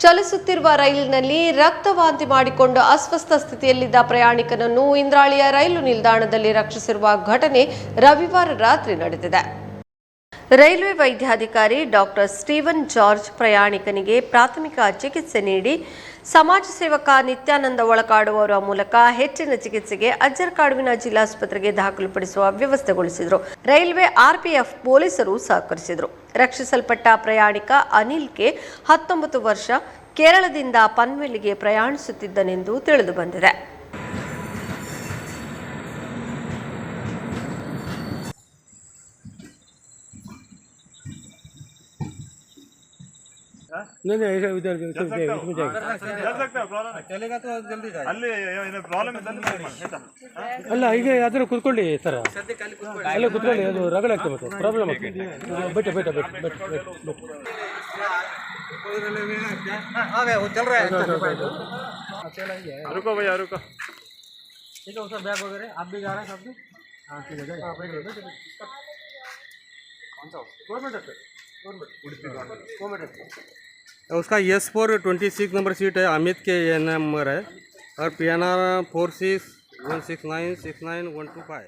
ಚಲಿಸುತ್ತಿರುವ ರೈಲಿನಲ್ಲಿ ರಕ್ತವಾಂತಿ ಮಾಡಿಕೊಂಡು ಅಸ್ವಸ್ಥ ಸ್ಥಿತಿಯಲ್ಲಿದ್ದ ಪ್ರಯಾಣಿಕನನ್ನು ಇಂದ್ರಾಳಿಯ ರೈಲು ನಿಲ್ದಾಣದಲ್ಲಿ ರಕ್ಷಿಸಿರುವ ಘಟನೆ ರವಿವಾರ ರಾತ್ರಿ ನಡೆದಿದೆ. ರೈಲ್ವೆ ವೈದ್ಯಾಧಿಕಾರಿ ಡಾಕ್ಟರ್ ಸ್ಟೀವನ್ ಜಾರ್ಜ್ ಪ್ರಯಾಣಿಕನಿಗೆ ಪ್ರಾಥಮಿಕ ಚಿಕಿತ್ಸೆ ನೀಡಿ ಸಮಾಜ ಸೇವಕ ನಿತ್ಯಾನಂದ ಒಳಕಾಡುವವರ ಮೂಲಕ ಹೆಚ್ಚಿನ ಚಿಕಿತ್ಸೆಗೆ ಅಜ್ಜರಕಾಡುವಿನ ಜಿಲ್ಲಾಸ್ಪತ್ರೆಗೆ ದಾಖಲುಪಡಿಸುವ ವ್ಯವಸ್ಥೆಗೊಳಿಸಿದರು. ರೈಲ್ವೆ ಆರ್ಪಿಎಫ್ ಪೊಲೀಸರು ಸಹಕರಿಸಿದರು. ರಕ್ಷಿಸಲ್ಪಟ್ಟ ಪ್ರಯಾಣಿಕ ಅನಿಲ್ಗೆ ಹತ್ತೊಂಬತ್ತು ವರ್ಷ, ಕೇರಳದಿಂದ ಪನ್ವೆಲ್ಗೆ ಪ್ರಯಾಣಿಸುತ್ತಿದ್ದನೆಂದು ತಿಳಿದು नहीं नहीं ऐसा उधर उधर जाएगा, इसमें जाएगा चल सकते हो प्रॉब्लम चलेगा तो जल्दी जाए ಅಲ್ಲಿ ಏನು ಪ್ರಾಬ್ಲಮ್ ಇದೆ ಅಂದ್ರೆ ಆಯ್ತಾ ಅಲ್ಲ ಈಗ ಯಾವ್ದಾರು ಕುತ್ಕೊಳ್ಳಿ ಸರ ಅಲ್ಲ ಕುತ್ಕೊಳ್ಳಿ ಅದು ರಗಳೆ ಆಗ್ತದೆ ಮತ್ತೆ ಪ್ರಾಬ್ಲಮ್ ಆಗ್ತದೆ ಬೇಟ ಬೇಟ ಬೇಟ ಬೇಟ ಬೇಟ हाँ भैया वो चल रहा है रुको भैया रुको ठीक है उसका बैग वगैरह आप भी जा रहे हैं साथ में हाँ ठीक है हाँ बैठिए बैठिए कौन सा गवर्नमेंट गवर्नमेंट उसका yes four twenty six number seat है अमित के ये नंबर है। और P N R four six one six nine six nine one two five